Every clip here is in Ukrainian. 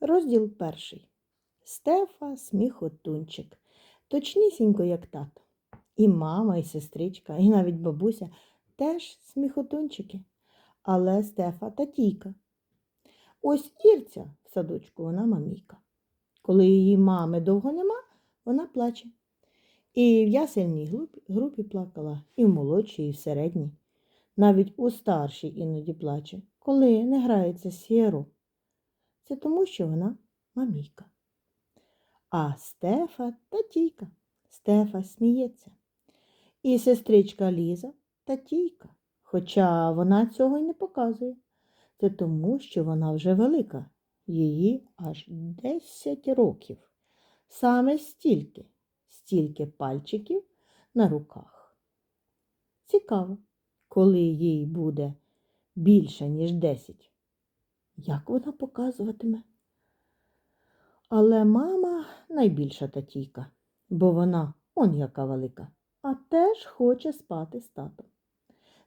Розділ перший. Стефа сміхотунчик. Точнісінько, як тато. І мама, і сестричка, і навіть бабуся теж сміхотунчики. Але Стефа татійка. Ось Ірця в садочку, вона мамійка. Коли її мами довго нема, вона плаче. І в ясельній групі, плакала, і в молодшій, і в середній. Навіть у старшій іноді плаче, коли не грається сєру. Це тому, що вона мамійка. А Стефа татійка. Стефа сміється. І сестричка Ліза татійка, хоча вона цього й не показує. Це тому, що вона вже велика, її аж 10 років. Саме стільки, стільки пальчиків на руках. Цікаво, коли їй буде більше, ніж 10. Як вона показуватиме? Але мама найбільша татійка, бо вона он яка велика, а теж хоче спати з татом.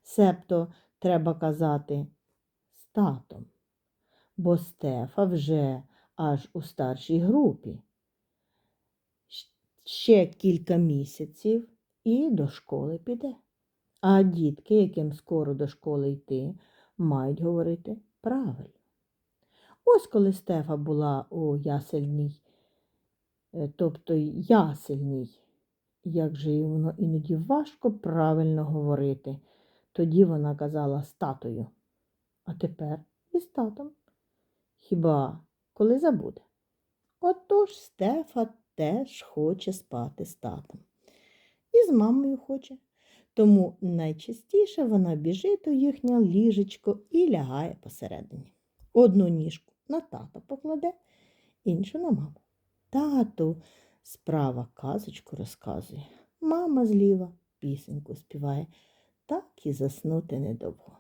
Себто треба казати з татом, бо Стефа вже аж у старшій групі. Ще кілька місяців і до школи піде. А дітки, яким скоро до школи йти, мають говорити правильно. Ось коли Стефа була у ясельній, е, тобто ясельній, як же їй воно іноді важко правильно говорити. Тоді вона казала з татою, а тепер і татом. Хіба коли забуде? Отож Стефа теж хоче спати з татом. І з мамою хоче. Тому найчастіше вона біжить у їхнє ліжечко і лягає посередині. Одну ніжку на тата покладе, іншу на маму. Тату справа казочку розказує, мама зліва пісеньку співає, так і заснути недовго.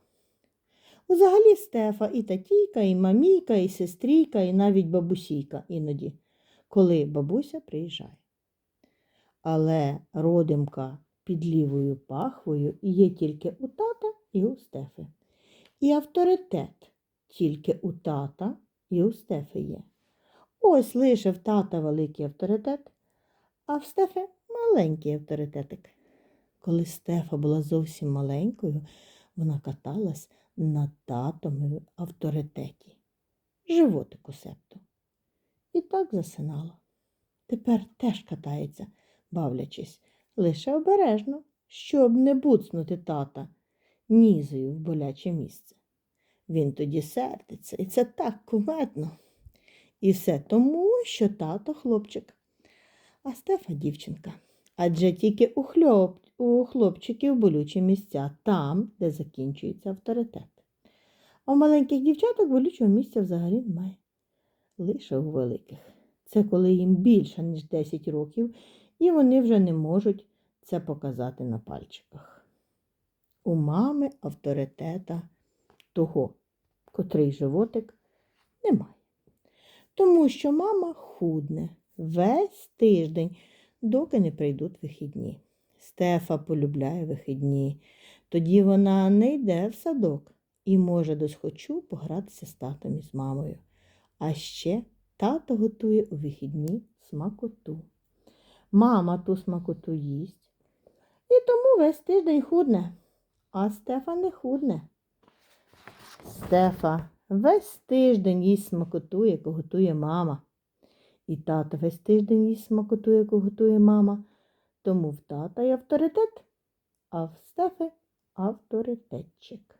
Взагалі Стефа і татійка, і мамійка, і сестрійка, і навіть бабусійка іноді, коли бабуся приїжджає. Але родимка під лівою пахвою є тільки у тата і у Стефи. І авторитет тільки у тата і у Стефи є. Ось лише в тата великий авторитет, а в Стефи маленький авторитетик. Коли Стефа була зовсім маленькою, вона каталась на татовому авторитеті, животику септо. І так засинала. Тепер теж катається, бавлячись, лише обережно, щоб не буцнути тата нізою в боляче місце. Він тоді сердиться, і це так кумедно. І все тому, що тато хлопчик, а Стефа дівчинка. Адже тільки у, хлоп, у хлопчиків болючі місця, там, де закінчується авторитет. А у маленьких дівчаток болючого місця взагалі немає. Лише у великих. Це коли їм більше, ніж 10 років, і вони вже не можуть це показати на пальчиках. У мами авторитета того, котрий животик, немає. Тому що мама худне весь тиждень, доки не прийдуть вихідні. Стефа полюбляє вихідні. Тоді вона не йде в садок і може досхочу погратися з татом і з мамою. А ще тато готує у вихідні смакоту. Мама ту смакоту їсть. І тому весь тиждень худне, а Стефа не худне. Стефа весь тиждень їсть смакоту, яку готує мама. І тато весь тиждень їсть смакоту, яку готує мама. Тому в тата є авторитет, а в Стефи авторитетчик.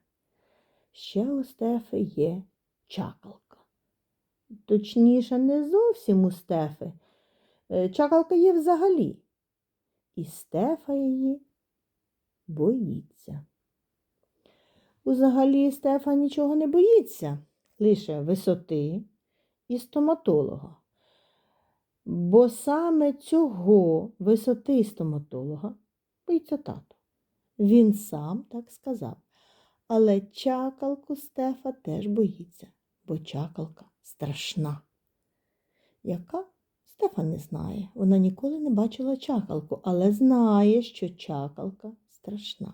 Ще у Стефи є чакалка. Точніше, не зовсім у Стефи. Е, Чакалка є взагалі. І Стефа її боїться. Взагалі Стефа нічого не боїться, лише висоти і стоматолога. Бо саме цього висоти і стоматолога боїться тато. Він сам так сказав. Але чакалку Стефа теж боїться, бо чакалка страшна. Яка? Стефа не знає. Вона ніколи не бачила чакалку, але знає, що чакалка страшна.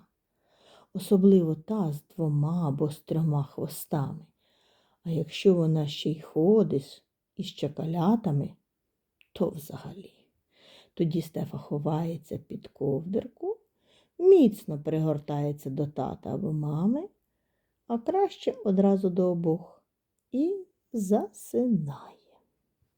Особливо та з двома або з трьома хвостами. А якщо вона ще й ходить із чоколятами, то взагалі. Тоді Стефа ховається під ковдирку, міцно пригортається до тата або мами, а краще одразу до обох і засинає.